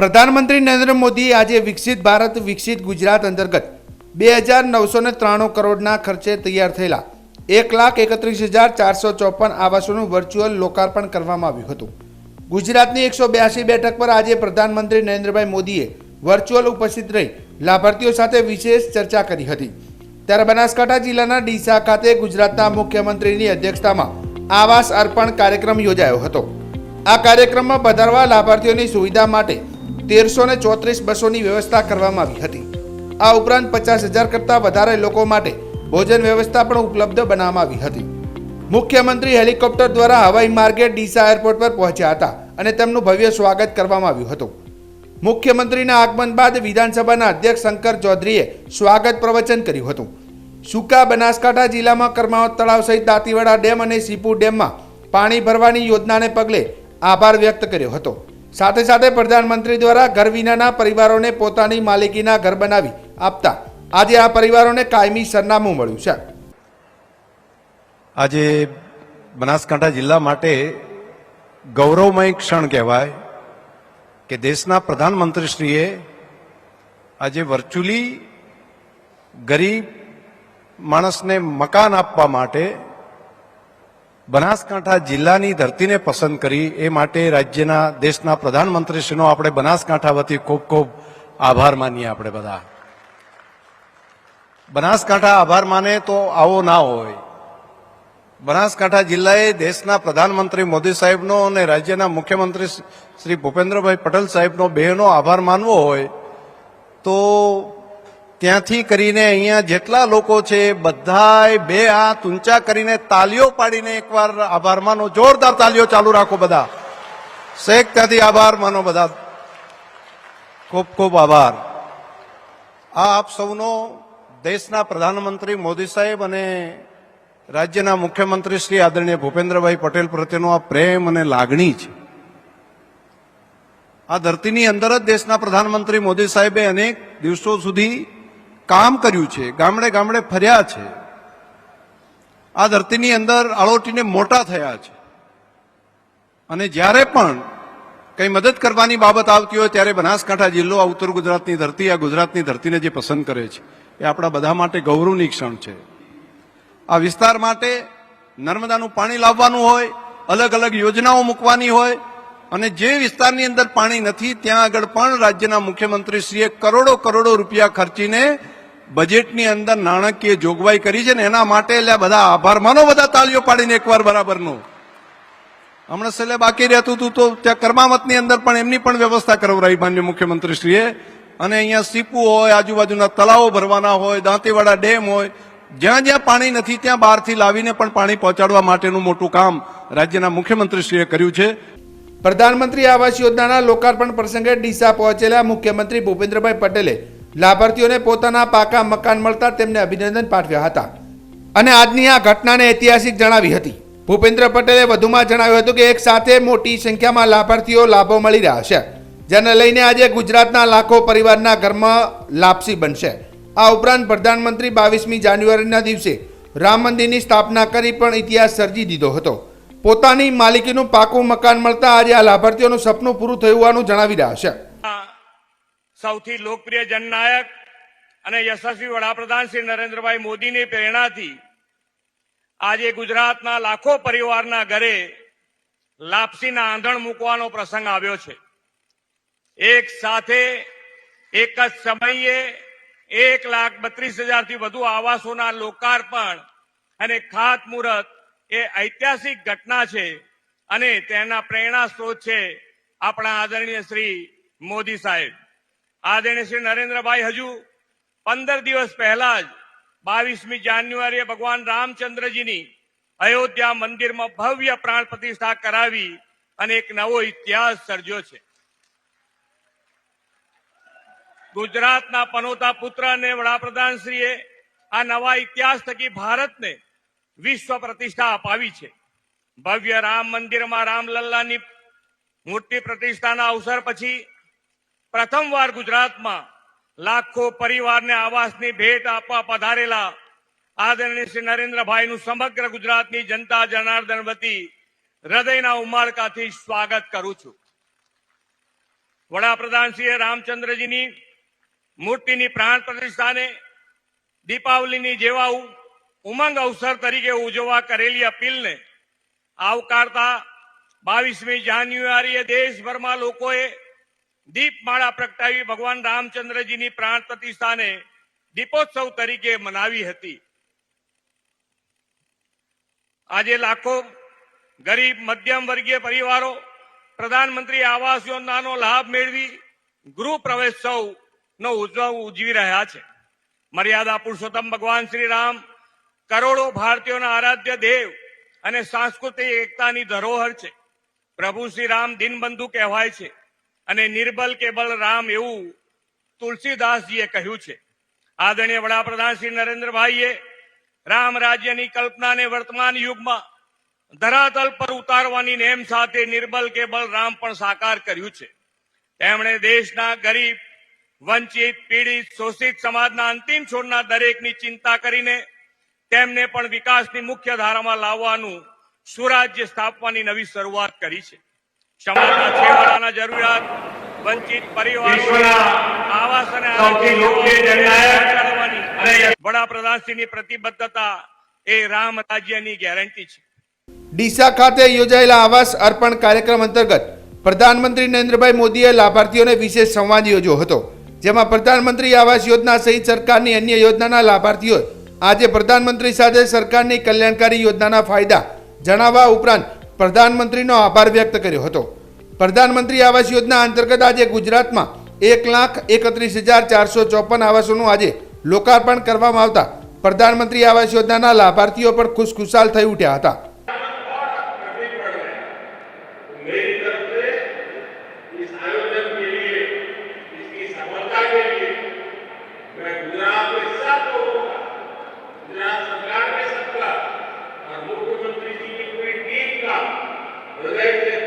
પ્રધાનમંત્રી નરેન્દ્ર મોદીએ આજે વિકસિત ભારત, વિકસિત ગુજરાત અંતર્ગત બે હજાર નવસો ને ત્રાણું કરોડના ખર્ચે તૈયાર થયેલા એક લાખ એકત્રીસ હજાર ચારસો ચોપન આવાસોનું વર્ચ્યુઅલ લોકાર્પણ કરવામાં આવ્યું હતું. ગુજરાતની એકસો બ્યાસી બેઠક પર આજે પ્રધાનમંત્રી નરેન્દ્રભાઈ મોદીએ વર્ચ્યુઅલ ઉપસ્થિત રહી લાભાર્થીઓ સાથે વિશેષ ચર્ચા કરી હતી. ત્યારે બનાસકાંઠા જિલ્લાના ડીસા ખાતે ગુજરાતના મુખ્યમંત્રીની અધ્યક્ષતામાં આવાસ અર્પણ કાર્યક્રમ યોજાયો હતો. આ કાર્યક્રમમાં વધારવા લાભાર્થીઓની સુવિધા માટે તેરસો ને ચોત્રીસ બસોની વ્યવસ્થા કરવામાં આવી હતી. આ ઉપરાંત પચાસ હજાર કરતાં વધારે લોકો માટે ભોજન વ્યવસ્થા પણ ઉપલબ્ધ બનાવવામાં આવી હતી. મુખ્યમંત્રી હેલિકોપ્ટર દ્વારા હવાઈ માર્ગે ડીસા એરપોર્ટ પર પહોંચ્યા હતા અને તેમનું ભવ્ય સ્વાગત કરવામાં આવ્યું હતું. મુખ્યમંત્રીના આગમન બાદ વિધાનસભાના અધ્યક્ષ શંકર ચૌધરીએ સ્વાગત પ્રવચન કર્યું હતું. સુકા બનાસકાંઠા જિલ્લામાં કરમાવત તળાવ સહિત દાંતીવાડા ડેમ અને સીપુ ડેમમાં પાણી ભરવાની યોજનાને પગલે આભાર વ્યક્ત કર્યો હતો. સાથે સાથે પ્રધાનમંત્રી દ્વારા ઘર વિનાના પરિવારોને પોતાની માલિકીના ઘર બનાવી આપતા આજે આ પરિવારોને કાયમી સરનામું મળ્યું છે. આજે બનાસકાંઠા જિલ્લા માટે ગૌરવમય ક્ષણ કહેવાય કે દેશના પ્રધાનમંત્રીશ્રીએ આજે વર્ચ્યુઅલી ગરીબ માણસને મકાન આપવા માટે બનાસકાંઠા જિલ્લાની ધરતીને પસંદ કરી એ માટે રાજ્યના દેશના પ્રધાનમંત્રીશ્રીનો આપણે બનાસકાંઠા વતી ખૂબ ખૂબ આભાર માનીએ આપણે બધા. બનાસકાંઠા આભાર માને તો આવો ના હોય. બનાસકાંઠા જિલ્લાએ દેશના પ્રધાનમંત્રી મોદી સાહેબનો અને રાજ્યના મુખ્યમંત્રી શ્રી ભૂપેન્દ્રભાઈ પટેલ સાહેબનો બેનો આભાર માનવો હોય તો ત્યાંથી કરીને અહીંયા જેટલા લોકો છે, બધાય બે હાથ ઊંચા કરીને તાલીઓ પાડીને એકવાર આભાર માનો. જોરદાર તાલીઓ ચાલુ રાખો બધા. શેખ, ત્યાંથી આભાર માનો બધા. ખૂબ ખૂબ આભાર. આ આપ સૌનો દેશના પ્રધાનમંત્રી મોદી સાહેબ અને રાજ્યના મુખ્યમંત્રી શ્રી આદરણીય ભૂપેન્દ્રભાઈ પટેલ પ્રત્યેનો આ પ્રેમ અને લાગણી છે. આ ધરતીની અંદર જ દેશના પ્રધાનમંત્રી મોદી સાહેબે અનેક દિવસો સુધી કામ કર્યું છે, ગામડે ગામડે ફર્યા છે. આ ધરતીની અંદર આળોટીને મોટા થયા છે. અને જ્યારે પણ કંઈ મદદ કરવાની બાબત આવતી હોય ત્યારે બનાસકાંઠા જિલ્લો, આ ઉત્તર ગુજરાતની ધરતી, આ ગુજરાતની ધરતીને જે પસંદ કરે છે, એ આપણા બધા માટે ગૌરવની ક્ષણ છે. આ વિસ્તાર માટે નર્મદાનું પાણી લાવવાનું હોય, અલગ અલગ યોજનાઓ મૂકવાની હોય, અને જે વિસ્તારની અંદર પાણી નથી, ત્યાં આગળ પણ રાજ્યના મુખ્યમંત્રીશ્રીએ કરોડો કરોડો રૂપિયા ખર્ચીને બજેટની અંદર નાણાકીય જોગવાઈ કરી છે ને એના માટે એટલે બધા આભાર માનો બધા તાળીઓ પાડીને એકવાર બરાબરનો. હમણાં છેલ્લે બાકી રહેતું હતું તો ત્યાં કર્માવતની અંદર પણ એમની પણ વ્યવસ્થા કરવરાઈ માન્ય મુખ્યમંત્રીશ્રીએ. અને અહીંયા સીપુ હોય, આજુબાજુના તળાવો ભરવાના હોય, દાંતીવાડા ડેમ હોય, જ્યાં જ્યાં પાણી નથી ત્યાં બહારથી લાવીને પણ પાણી પહોંચાડવા માટેનું મોટું કામ રાજ્યના મુખ્યમંત્રીશ્રીએ કર્યું છે. પ્રધાનમંત્રી આવાસ યોજનાના લોકાર્પણ પ્રસંગે ડીસા પહોંચેલા મુખ્યમંત્રી ભૂપેન્દ્રભાઈ પટેલે લાભાર્થીઓને પોતાના પાકા મકાન મળતા તેમને અભિનંદન પાઠવ્યા હતા. અને આજની આ ઘટનાને ઐતિહાસિક જણાવી હતી. ભૂપેન્દ્ર પટેલે વધુમાં જણાવ્યું હતું કે એક સાથે મોટી સંખ્યામાં લાભાર્થીઓ લાભો મળી રહ્યા છે. જેને લઈને આજે ગુજરાતના લાખો પરિવારના ઘરમાં લાપસી બનશે. આ ઉપરાંત પ્રધાનમંત્રી બાવીસમી જાન્યુઆરીના દિવસે રામ મંદિરની સ્થાપના કરી પણ ઇતિહાસ સર્જી દીધો હતો. પોતાની માલિકીનું પાકું મકાન મળતા આજે આ લાભાર્થીઓનું સપનું પૂરું થયું હોવાનું જણાવી રહ્યા છે. સૌથી લોકપ્રિય જનનાયક અને યશસ્વી વડાપ્રધાન શ્રી નરેન્દ્રભાઈ મોદીની પ્રેરણાથી આજે ગુજરાતના લાખો પરિવારના ઘરે લાપસીના આંધણ મૂકવાનો પ્રસંગ આવ્યો છે. એક સાથે એક જ સમયે એક લાખ બત્રીસ હજારથી વધુ આવાસોના લોકાર્પણ અને ખાતમુહૂર્ત એ ઐતિહાસિક ઘટના છે અને તેના પ્રેરણા સ્ત્રોત છે આપણા આદરણીય શ્રી મોદી સાહેબ. આદરણીય શ્રી નરેન્દ્રભાઈ હજુ પંદર દિવસ પહેલા જ બાવીસમી જાન્યુઆરીએ ભગવાન રામચંદ્રજીની અયોધ્યા મંદિરમાં ભવ્ય પ્રાણ પ્રતિષ્ઠા કરાવી અને એક નવો ઇતિહાસ સર્જ્યો છે. ગુજરાતના પનોતા પુત્ર અને વડાપ્રધાનશ્રીએ આ નવા ઇતિહાસ થકી ભારતને વિશ્વ પ્રતિષ્ઠા અપાવી છે. ભવ્ય રામ મંદિરમાં રામલલ્લાની મૂર્તિ પ્રતિષ્ઠાના અવસર પછી પ્રથમવાર ગુજરાતમાં લાખો પરિવારને આવાસની ભેટ આપવા પધારેલા આદરણીય શ્રી નરેન્દ્રભાઈનું સમગ્ર ગુજરાતની જનતા જનાર્દન વતી હૃદયના ઉમાળકાથી સ્વાગત કરું છું. વડાપ્રધાન શ્રી રામચંદ્રજીની મૂર્તિની પ્રાણ પ્રતિષ્ઠાને દીપાવલીની જેવા ઉમંગ અવસર તરીકે ઉજવવા કરેલી અપીલને આવકારતા બાવીસમી જાન્યુઆરીએ દેશભરમાં લોકોએ દીપમાળા પ્રગટાવી ભગવાન રામચંદ્રજીની પ્રાણ પ્રતિષ્ઠાને દીપોત્સવ તરીકે મનાવી હતી. આજે લાખો ગરીબ, મધ્યમ વર્ગીય પરિવારો, પ્રધાનમંત્રી આવાસ યોજનાનો લાભ મેળવી ગૃહ પ્રવેશોત્સવ નો ઉત્સવ ઉજવી રહ્યા છે. મર્યાદા પુરુષોત્તમ ભગવાન શ્રી રામ કરોડો ભારતીયોના આરાધ્ય દેવ અને સાંસ્કૃતિક એકતાની ધરોહર છે. પ્રભુ શ્રી રામ દિનબંધુ કહેવાય છે. અને નિર્બલ કેબલ રામ એવું તુલસીદાસજીએ કહ્યું છે. આદરણીય વડાપ્રધાન શ્રી નરેન્દ્રભાઈએ રામ રાજ્યની કલ્પનાને વર્તમાન યુગમાં ધરાતલ પર ઉતારવાની નેમ સાથે નિર્બલ કેબલ રામ પણ સાકાર કર્યું છે. તેમણે દેશના ગરીબ, વંચિત, પીડિત, શોષિત સમાજના અંતિમ છોડના દરેકની ચિંતા કરીને તેમને પણ વિકાસની મુખ્ય ધારામાં લાવવાનું સુરાજ્ય સ્થાપવાની નવી શરૂઆત કરી છે. સમાજના છેવાડાના જરૂરિયાત વંચિત પરિવારો આવાસ અને વડાપ્રધાનશ્રીની પ્રતિબદ્ધતા એ રામ રાજ્યની ગેરંટી છે. ડીસા ખાતે યોજાયેલા આવાસ અર્પણ કાર્યક્રમ અંતર્ગત પ્રધાનમંત્રી નરેન્દ્રભાઈ મોદીએ લાભાર્થીઓને વિશેષ સંવાદ યોજ્યો હતો જેમાં પ્રધાનમંત્રી આવાસ યોજના સહિત સરકારની અન્ય યોજનાના લાભાર્થીઓએ આજે પ્રધાનમંત્રી સાથે સરકારની કલ્યાણકારી યોજનાના ફાયદા જણાવવા ઉપરાંત પ્રધાનમંત્રીનો આભાર વ્યક્ત કર્યો હતો પ્રધાનમંત્રી આવાસ યોજના અંતર્ગત આજે ગુજરાતમાં એક લાખ એકત્રીસ હજાર ચારસો ચોપન આવાસોનું આજે લોકાર્પણ કરવામાં આવતા પ્રધાનમંત્રી આવાસ યોજનાના લાભાર્થીઓ પણ ખુશખુશાલ થઈ ઉઠ્યા હતા मेरी तरफ से इस आयोजन के लिए इसकी सफलता के लिए मैं गुजरात के सब लोगों का गुजरात Amém.